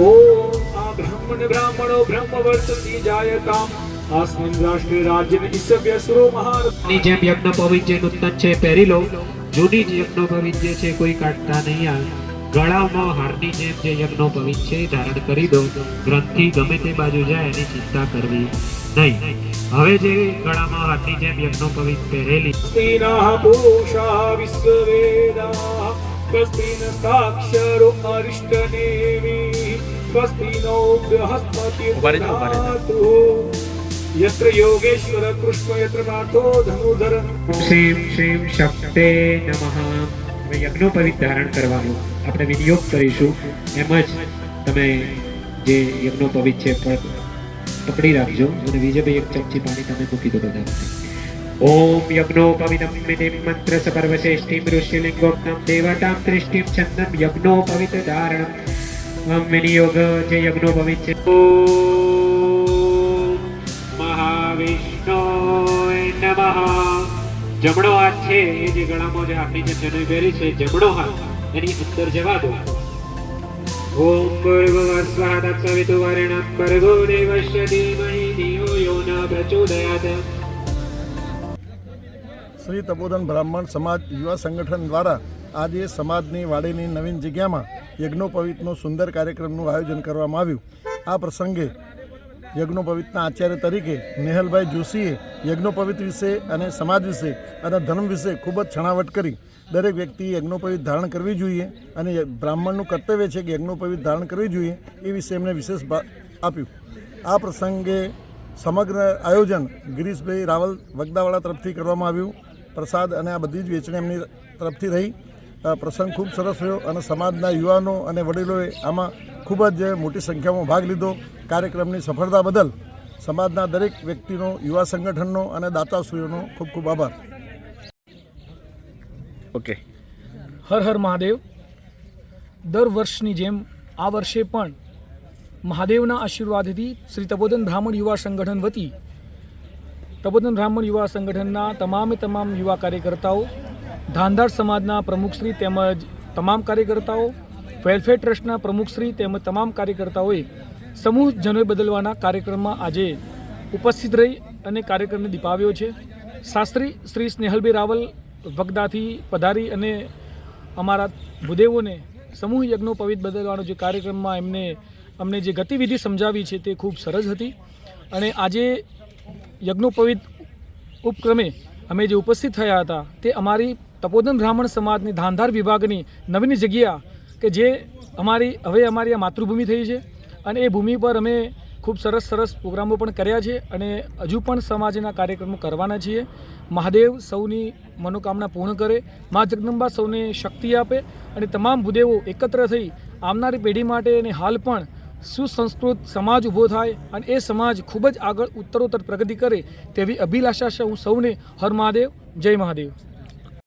ઓમ બ્રાહ્મણો બ્રહ્મ વર્તતી જાયતામ આસ્મિન રાષ્ટ્રે રાજ્ય નિસભ્ય સુરો મહાન જેમ યજ્ઞ પવિત નૂતન છે પહેરી લો. જૂની જ યજ્ઞ પવિત છે કોઈ કાઢતા નહીં આ. ગળામાં હારની જેમ જે યજ્ઞો પવિત છે ધારણ કરી દો. ગ્રંથિ ગમે તે બાજુ જાય એની ચિંતા કરવી નહીં. હવે જે ગળામાં હારની જેમ યજ્ઞો પવિત પહેરેલી. સ્ત્રીના પુરુષા વિશ્વવેદા કસ્તીન સાક્ષરો અરિષ્ટ બૃહસ્પતિ ઉભા રહેજો, ઉભા રહેજો. દધાતુ. યત્ર યોગેશ્વર કૃષ્ણ યત્ર નાથો ધનુધર શ્રીમ શ્રીમ શક્તે નમઃ હવે યજ્ઞ પવિત્ર ધારણ કરવાનું આપણે વિનિયોગ કરીશું એમ જ તમે જે યજ્ઞ પવિત્ર છે પણ પકડી રાખજો અને બીજે ભાઈ એક ચમચી પાણી તમે મૂકી દો બધા ઓમ યજ્ઞોપવિતમ વિધિમ મંત્ર સપર્વશેષ્ટિમ ઋષ્યલિંગોક્તમ દેવતામ દૃષ્ટિમ છંદમ વિનિયોગ જે યજ્ઞોપવિત છે મહાવિષ્ણો નમઃ. જમણો હાથ છે એ જે ગળામાં જે આપણી જે જનોઈ પહેરી છે જમણો હાથ એની અંદર જવા દો ઓમ ભૂર્ભુવસ્વઃ તત્સવિતુર્વરેણ્યં ભર્ગો દેવસ્ય ધીમહિ ધિયો યો ન પ્રચોદયાત. શ્રી તપોધન બ્રાહ્મણ સમાજ યુવા સંગઠન દ્વારા આજે સમાજની વાડીની નવીન જગ્યામાં યજ્ઞોપવિતનો સુંદર કાર્યક્રમનું આયોજન કરવામાં આવ્યું. આ પ્રસંગે યજ્ઞોપવિતના આચાર્ય તરીકે નેહલભાઈ જોશીએ યજ્ઞોપવિત વિશે અને સમાજ વિશે અને ધર્મ વિશે ખૂબ જ છણાવટ કરી. દરેક વ્યક્તિએ યજ્ઞોપવિત ધારણ કરવી જોઈએ અને બ્રાહ્મણનું કર્તવ્ય છે કે યજ્ઞોપવિત ધારણ કરવી જોઈએ એ વિશે એમણે વિશેષ આપ્યું. આ પ્રસંગે સમગ્ર આયોજન ગિરીશભાઈ રાવલ વગદાવાળા તરફથી કરવામાં આવ્યું. પ્રસાદ અને આ બધી જ વેચણી એમની તરફથી રહી. પ્રસંગ ખૂબ સરસ રહ્યો અને સમાજના યુવાનો અને વડીલોએ આમાં ખૂબ જ મોટી સંખ્યામાં ભાગ લીધો. કાર્યક્રમની સફળતા બદલ સમાજના દરેક વ્યક્તિનો યુવા સંગઠનનો અને દાતાશ્રીઓનો ખૂબ ખૂબ આભાર. ઓકે. હર હર મહાદેવ. દર વર્ષની જેમ આ વર્ષે પણ મહાદેવના આશીર્વાદથી શ્રી તબોધન બ્રાહ્મણ યુવા સંગઠન વતી તબોધન બ્રાહ્મણ યુવા સંગઠનના તમામે તમામ યુવા કાર્યકર્તાઓ ધાંધાર સમાજના પ્રમુખશ્રી તેમજ તમામ કાર્યકર્તાઓ, વેલફેર ટ્રસ્ટના પ્રમુખશ્રી તેમજ તમામ કાર્યકર્તાઓએ સમૂહ જનોય બદલવાના કાર્યક્રમમાં આજે ઉપસ્થિત રહી અને કાર્યક્રમને દીપાવ્યો છે. શાસ્ત્રી શ્રી સ્નેહલભાઈ રાવલ વગદાથી પધારી અને અમારા ભૂદેવોને સમૂહ યજ્ઞો પવિત્ર બદલવાનો જે કાર્યક્રમમાં એમને, અમને જે ગતિવિધિ સમજાવી છે તે ખૂબ સરસ હતી. અને આજે યજ્ઞોપવિત ઉપક્રમે અમે જે ઉપસ્થિત થયા હતા તે અમારી તપોદન બ્રાહ્મણ સમાજની ધાંધાર વિભાગની નવીન જગ્યા કે જે અમારી, હવે અમારી આ માતૃભૂમિ થઈ છે અને એ ભૂમિ પર અમે ખૂબ સરસ સરસ પ્રોગ્રામો પણ કર્યા છે અને હજુ પણ સમાજના કાર્યક્રમો કરવાના છીએ. મહાદેવ સૌની મનોકામના પૂર્ણ કરે, મા જગદંબા સૌને શક્તિ આપે અને તમામ ભૂદેવો એકત્ર થઈ આવનારી પેઢી માટે અને હાલ પણ સુસંસ્કૃત સમાજ ઊભો થાય અને એ સમાજ ખૂબ જ આગળ ઉત્તરોત્તર પ્રગતિ કરે તેવી અભિલાષા છે. હું સૌને હર મહાદેવ. જય મહાદેવ.